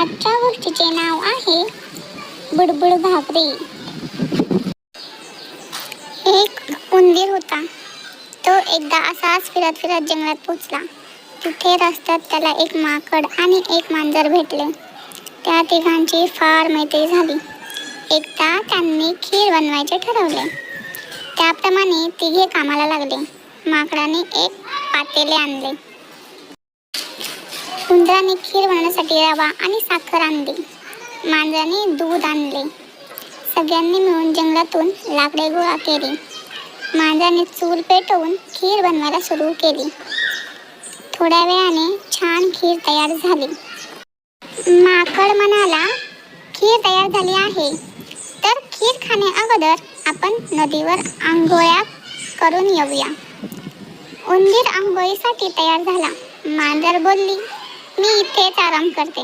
आजच्या गोष्टीचे नाव आहे बुडबुड घाबरे एक उंदीर होता. तो एकदा असाच फिरत फिरत जंगलात पोचला. तिथे रस्त्यात त्याला एक माकड आणि एक मांजर भेटले. त्या तिघांची फार मैत्री झाली. एकदा त्यांनी खीर बनवायचे ठरवले. त्याप्रमाणे तिघे कामाला लागले. माकडाने एक पातेले आणले. उंदराने खीर बनवण्यासाठी रवा आणि साखर आणली. मांजराने दूध आणले. सगळ्यांनी मिळून जंगलातून लाकडे गोळा केली. मांजराने चूल पेटवून खीर बनवायला सुरू केली. थोड्या वेळाने छान खीर तयार झाली. माकड म्हणाला खीर तयार झाली आहे. तर खीर खाणे अगोदर आपण नदीवर आंघोळ्या करून येऊया. उंदीर आंघोळीसाठी तयार झाला. मांजर बोलली मी इथेच आराम करते.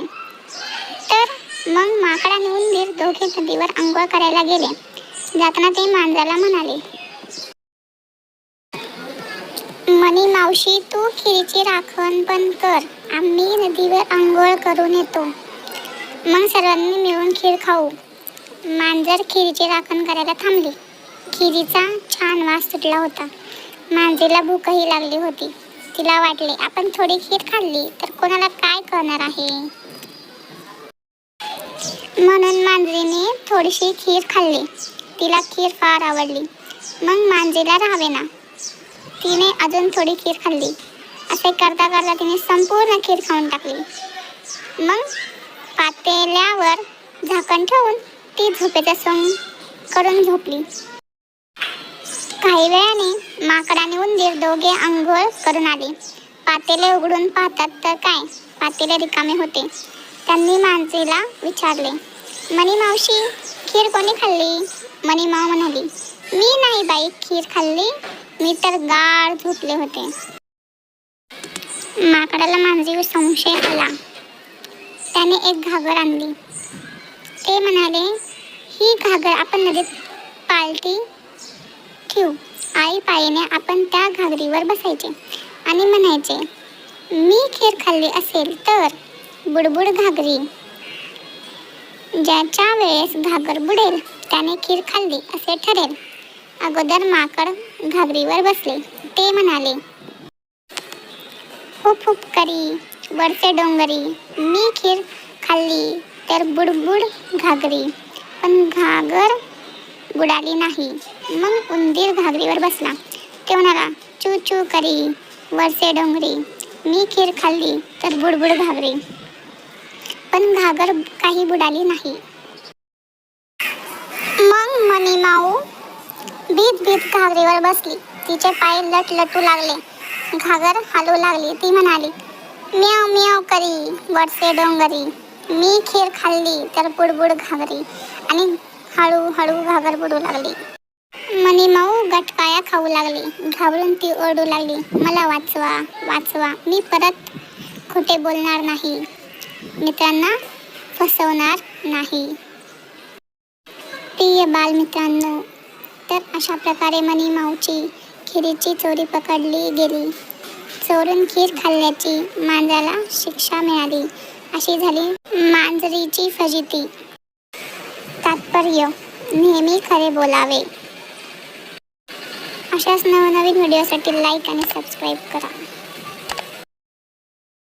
तर मग माकड आणि उंदीर दोघे नदीवर आंघोळ करायला गेले. जाताना ते मांजाला म्हणाले मनी मावशी तू खिरीची राखण पण कर. आम्ही नदीवर आंघोळ करून येतो. मग सर्वांनी मिळून खीर खाऊ. मांजर खिरीची राखण करायला थांबली. खिरीचा छान वास सुटला होता. मांजरीला भूकही लागली होती. तिला वाटले आपण थोडी खीर खाल्ली तर कोणाला काय करणार आहे? म्हणून मांजरीने थोडीशी खीर खाल्ली. तिला खीर फार आवडली. मग मांजरीला राहावे ना तिने अजून थोडी खीर खाल्ली. असे करता करता तिने संपूर्ण खीर खाऊन टाकली. मग पातेल्यावर झाकण ठेवून ती झोपेचा सोंग करून झोपली. काही वेळाने माकड आणि उंदीर दोघे आंघोळ करून आले. पातेले उघडून पाहतात तर काय? पातेले रिकामे होते. त्यांनी माणसीला विचारले मनी मावशी खीर कोणी खाल्ली? मनी माव म्हणाली मी नाही बाई खीर खाल्ली. मी तर गाढ झोपले होते. माकडाला मांजरीवर संशय आला. त्याने एक घागर आणली. ते म्हणाले ही घागर आपण नदीत पालटी ठेवू. आई पायीने आपण त्या घागरीवर बसायचे आणि म्हणायचे मी खीर खाल्ली असेल तर बुडबुड घागरी. ज्याच्या वेळेस घागर बुडेल त्याने खीर खाल्ली असे ठरेल. अगोदर माकड घागरीवर बसले. ते म्हणाले हुप हुप करी वरचे डोंगरी. मी खीर खाल्ली तर बुडबुड घागरी. पण घागर बुडाली नाही. मग उंदीर घागरीवर बसला. ते म्हणाला चू चू करी वरसे डोंगरी मी खीर खाल्ली तर बुडबुड घागरी. पण घागर काही बुडाली नाही. मग मनी माऊ भीत भीत घागरीवर बसली. तिचे पाय लट लटू लागले. घागर हालू लागली. ती म्हणाली म्याव म्याव करी वरसे डोंगरी मी खीर खाल्ली तर बुडबुड घागरी. आणि हळूहळू घागर बुडू लागली. गटकाया खाऊ लागली. घाबरून ती ओरडू लागली. मला वाचवा वाचवा. मी परत खोटे बोलणार नाही. मित्रांना फसवणार नाही. प्रिय बालमित्रांनो तर अशा प्रकारे मनी माऊची खिरीची चोरी पकडली गेली. चोरून खीर खाल्ल्याची मांजराला शिक्षा मिळाली. अशी झाली मांजरीची फजिती. तात्पर्य नेहमी खरे बोलावे. अशाच नवनवीन व्हिडिओसाठी लाईक आणि सबस्क्राईब करा.